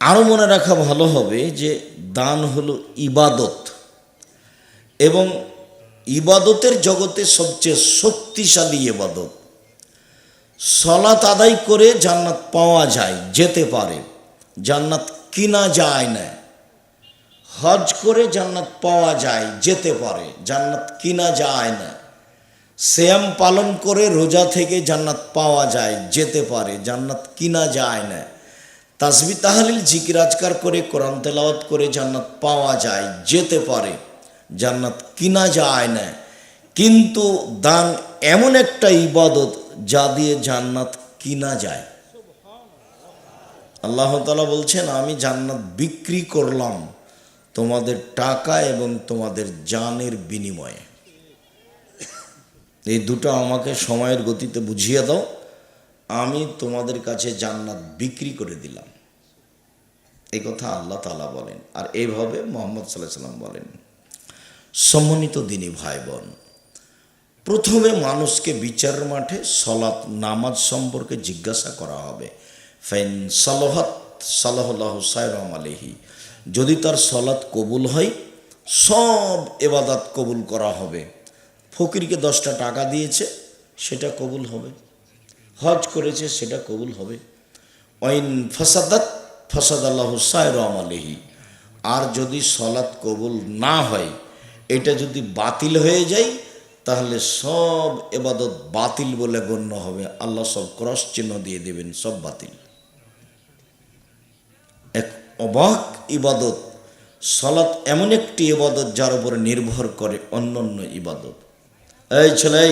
আরও মনে রাখা ভালো হবে যে দান হলো ইবাদত। এবং ইবাদতের জগতে সবচেয়ে শক্তিশালী ইবাদত। সলাত আদায় করে জান্নাত পাওয়া যায়, যেতে পারে। জান্নাত কিনা যায় না। হজ করে জান্নাত পাওয়া যায়, যেতে পারে। জান্নাত কিনা যায় না। শ্যাম পালন করে রোজা থেকে জান্নাত পাওয়া যায়, যেতে পারে। জান্নাত কিনা যায় না। তাসবি তাহলিল জিকির আজকার করে, কোরআন তেলাওয়াত করে জান্নাত পাওয়া যায়, যেতে পারে। জান্নাত কিনা যায় না। কিন্তু দান এমন একটা ইবাদত যা দিয়ে জান্নাত কিনা যায়। আল্লাহ তালা বলছেন, আমি জান্নাত বিক্রি করলাম তোমাদের টাকা এবং তোমাদের জানের বিনিময়ে। এই দুটো আমাকে সময়ের গতিতে বুঝিয়ে দাও। আমি তোমাদের কাছে জান্নাত বিক্রি করে দিলাম। এই কথা আল্লাহ তালা বলেন। আর এইভাবে মোহাম্মদ সাল্লাহ সাল্লাম বলেন, সম্মানিত দিনী ভাই বোন প্রথমে মানুষকে বিচার মাঠে সলাৎ নামাজ সম্পর্কে জিজ্ঞাসা করা হবে। ফেন সালহাত সালাহ সাইরাম আলহি যদি তার সলাৎ কবুল হয়, সব এবাদাত কবুল করা হবে। ফকিরকে দশটা টাকা দিয়েছে, সেটা কবুল হবে। হজ করেছে, সেটা কবুল হবে। ওয়াইন ফাসাদাত ফাসাদ আল্লাহ সাইরাম আলহি আর যদি সলাৎ কবুল না হয়, এটা যদি বাতিল হয়ে যায়, তাহলে সব এবাদত বাতিল বলে গণ্য হবে। আল্লাহ সব ক্রস চিহ্ন দিয়ে দেবেন, সব বাতিল। এক অবাক ইবাদত, সলাৎ এমন একটি ইবাদত যার উপরে নির্ভর করে অন্য অন্য ইবাদত। এই ছেলে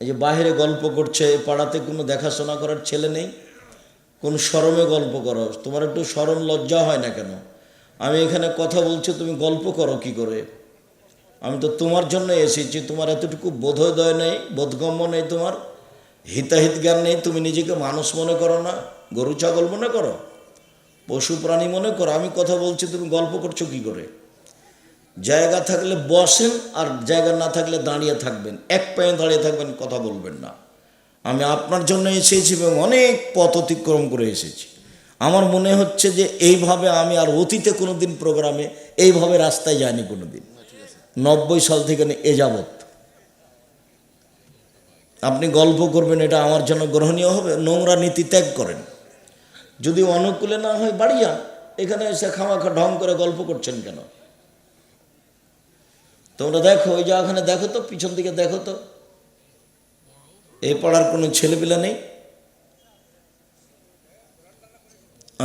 এই যে বাহিরে গল্প করছে পাড়াতে কোনো দেখাশোনা করার ছেলে নেই। কোন শরমে গল্প করো। তোমার একটু শরম লজ্জা হয় না কেন? আমি এখানে কথা বলছি, তুমি গল্প করো কি করে? আমি তো তোমার জন্য এসেছি, তোমার এতটুকু বোধোদয় নেই, বোধগম্য নেই তোমার। হিতাহিত জ্ঞান নেই, তুমি নিজেকে মানুষ মনে করো না, গরু, ছাগল মনে করো? পশু, প্রাণী মনে করো। আমি কথা বলছি, তুমি গল্প করছ কি করে? জায়গা থাকলে বসেন আর জায়গা না থাকলে দাঁড়িয়ে থাকবেন। এক পায়ে দাঁড়িয়ে থাকবেন, কথা বলবেন না। আমি আপনার জন্য এসেছি এবং অনেক পথ অতিক্রম করে এসেছি। আমার মনে হচ্ছে যে এইভাবে আমি আর অতীতে কোনো দিন প্রোগ্রামে এইভাবে রাস্তায় যাইনি কোনো দিন নব্বই সাল থেকে এ যাবৎ। আপনি গল্প করবেন, এটা আমার জন্য গ্রহণীয় হবে। নোংরা নীতি ত্যাগ করেন। যদি অনুকূলে না হয়, বাড়ি যান। এখানে এসে খামাখা ঢং করে গল্প করছেন কেন? তোমরা দেখো, ওই যা ওখানে দেখো তো, পিছন দিকে দেখো তো। এই পাড়ার কোনো ছেলেপিলা নেই?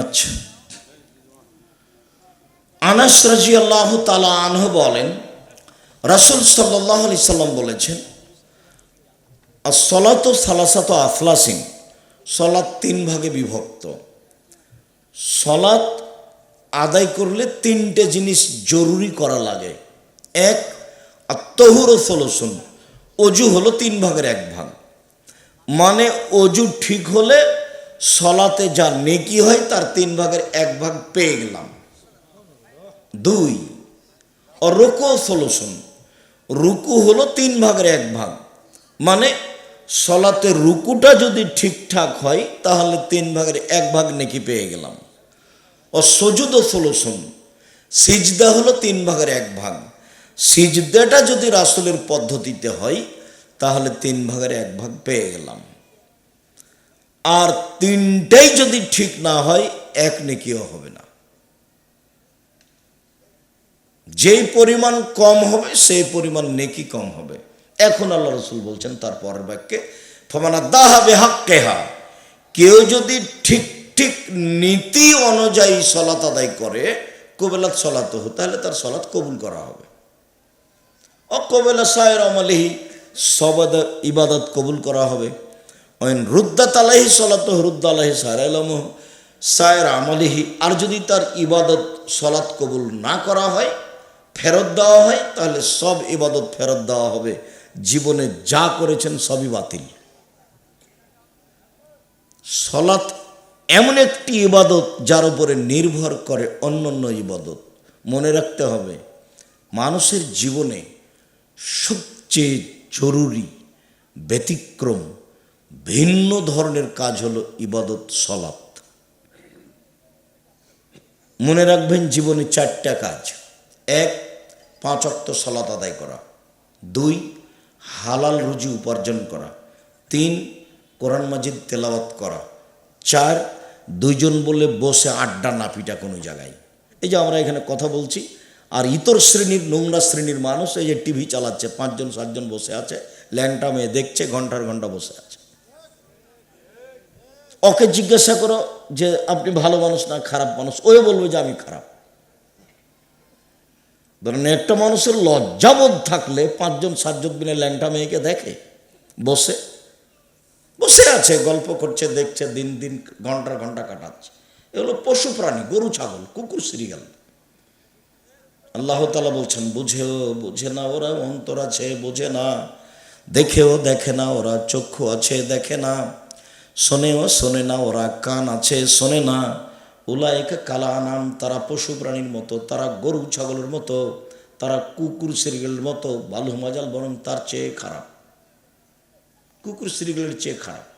আচ্ছা। আনাস রাজি আল্লাহ তালা আনহ বলেন, রাসুল সাল্লাহ আলি সাল্লাম বলেছেন আর সলাত সালাসাত আফলাসিং সলাৎ তিন ভাগে বিভক্ত। সলাৎ আদায় করলে তিনটে জিনিস জরুরি করা লাগে। এক আত্মহুর সলসুন অজু হলো তিন ভাগের এক ভাগ। মানে অজু ঠিক হলে সলাতে যা নেকি হয় তার তিন ভাগের এক ভাগ পেয়ে গেলাম। দুই রুকু সলুশন রুকু হলো তিন ভাগের এক ভাগ। মানে সলাতে রুকুটা যদি ঠিকঠাক হয় তাহলে তিন ভাগের এক ভাগ নেকি পেয়ে গেলাম। ও সজুদ সলুশন সিজদা হলো তিন ভাগের এক ভাগ। সিজদাটা যদি রাসুলের পদ্ধতিতে হয়, তাহলে তিন ভাগের এক ভাগ পেয়ে গেলাম। আর তিনটাই যদি ঠিক না হয়, এক নেকিও হবে না। যেই পরিমাণ কম হবে, সেই পরিমাণ নেকি কম হবে। এখন আল্লাহ রসুল বলছেন, তার পরের বাক্যে, ফমানা দাহা বেহাক কেহা কেউ যদি ঠিক ঠিক নীতি অনুযায়ী সলাত আদায় করে, কবেলাত সলাত তাহলে তার সলাৎ কবুল করা হবে। অকবেলা সায়ের আমলিহি সবাদ ইবাদত কবুল করা হবে। আলাহি সলাত রুদ্দ আলাহি সায়ের আমলিহি আর যদি তার ইবাদত সলাৎ কবুল না করা হয়, ফেরত দেওয়া হয়, তাহলে সব ইবাদত ফেরত দেওয়া হবে। জীবনে যা করেছেন সবই বাতিল। সলাৎ এমন একটি ইবাদত যার উপরে নির্ভর করে অন্য অন্য ইবাদত। মনে রাখতে হবে, মানুষের জীবনে সবচেয়ে জরুরি, ব্যতিক্রম, ভিন্ন ধরনের কাজ হলো ইবাদত, সলাৎ। মনে রাখবেন জীবনে চারটা কাজ। এক, পাঁচ অক্ত সলাত আদায় করা। দুই, হালাল রুজি উপার্জন করা। তিন, কোরআন মাজিদ তেলাওয়াত করা। চার, দুইজন বলে বসে আড্ডা না পিটা কোনো জায়গায়। এই যে আমরা এখানে কথা বলছি আর ইতর শ্রেণির, নোংরা শ্রেণির মানুষ এই যে টিভি চালাচ্ছে, পাঁচজন, সাতজন বসে আছে, ল্যাংটা মেয়ে দেখছে, ঘণ্টার ঘণ্টা বসে আছে। ওকে জিজ্ঞাসা করো যে, আপনি ভালো মানুষ না খারাপ মানুষ? ওই বলবে যে, আমি খারাপ। ধরেন একটা মানুষের লজ্জাবোধ থাকলে পাঁচজন, সাতজন মিলে ল্যাংটা মেয়েকে দেখে, বসে বসে আছে, গল্প করছে, দেখছে, দিন দিন, ঘণ্টার ঘণ্টা কাটাচ্ছে। এগুলো পশু প্রাণী, গরু, ছাগল, কুকুর, সিরিয়াল। আল্লাহ তালা বলছেন, বুঝেও, বুঝে না ওরা, অন্তর আছে, বোঝে না। দেখেও দেখে না ওরা, চক্ষু আছে, দেখে না। শোনেও শোনে না ওরা, কান আছে, শোনে না। ওলা উলায়কে কালা আনাম তারা পশু প্রাণীর মতো, তারা গরু ছাগলের মতো, তারা কুকুর সিরিয়ালের মতো, বালু মাজাল বরং তার চেয়ে খারাপ। কুকুর সিরিয়ালের চেয়ে খারাপ।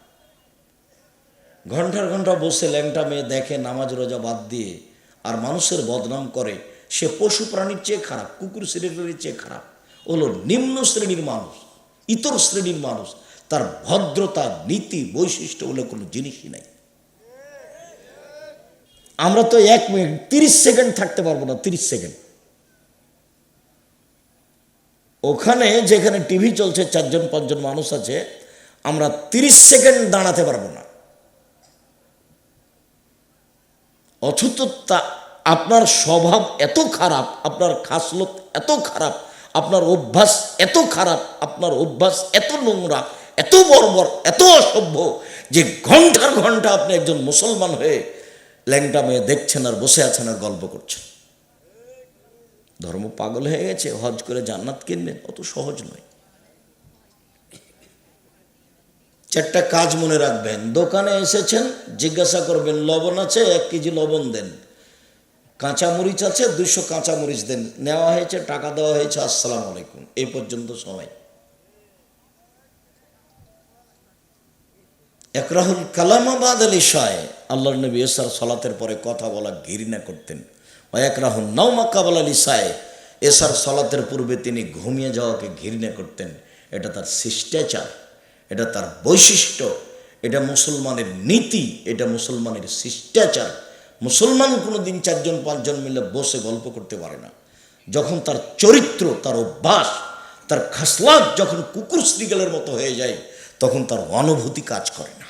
ঘণ্টার ঘণ্টা বসে ল্যাংটা মেয়ে দেখে নামাজ রোজা বাদ দিয়ে আর মানুষের বদনাম করে সে পশু প্রাণীর চেয়ে খারাপ, কুকুর শ্রেণির চেয়ে খারাপ, হলো নিম্ন শ্রেণির মানুষ, ইতর শ্রেণির মানুষ, তার ভদ্রতা, নীতি, বৈশিষ্ট্য হলো কোনো জিনিসই নাই। আমরা তো এক মিনিট, তিরিশ সেকেন্ড থাকতে পারব না, তিরিশ সেকেন্ড। ওখানে যেখানে টিভি চলছে, চারজন, পাঁচজন মানুষ আছে, আমরা তিরিশ সেকেন্ড দাঁড়াতে পারব না। অথচ তা আপনার স্বভাব এত খারাপ, আপনার খাসলত এত খারাপ, আপনার অভ্যাস এত খারাপ, আপনার অভ্যাস এত নোংরা, এত বর্বর, এত অসভ্য যে ঘণ্টার ঘণ্টা আপনি একজন মুসলমান হয়ে ল্যাংটা মেয়ে দেখছেন আর বসে আছেন আর গল্প করছেন। ধর্ম পাগল হয়ে গেছে, হজ করে জান্নাত কিনবেন, অত সহজ নয়। চারটা কাজ মনে রাখবেন, দোকানে এসেছেন, জিজ্ঞাসা করবেন, লবণ আছে, এক কেজি লবণ দেন। কাঁচা মরিচ আছে দুশো কাঁচা মরিচ দেন। নেওয়া হয়েছে, টাকা দেওয়া হয়েছে, আসসালাম আলাইকুম। এই পর্যন্ত সময় একরাহুল কালামাবাদ আলী শাহ আল্লাহ নবী এসার সলাতের পরে কথা বলা ঘৃণা করতেন। ও একরাহুল নৌমা কাবাল আলী শাহ, এসার সলাতের পূর্বে তিনি ঘুমিয়ে যাওয়াকে ঘৃণা করতেন। এটা তার শিষ্টাচার, এটা তার বৈশিষ্ট্য, এটা মুসলমানের নীতি, এটা মুসলমানের শিষ্টাচার। মুসলমান কোনো দিন চারজন, পাঁচজন মিলে বসে গল্প করতে পারে না। যখন তার চরিত্র, তার অভ্যাস, তার খাসলাত যখন কুকুর শ্রীগালের মতো হয়ে যায়, তখন তার অনুভূতি কাজ করে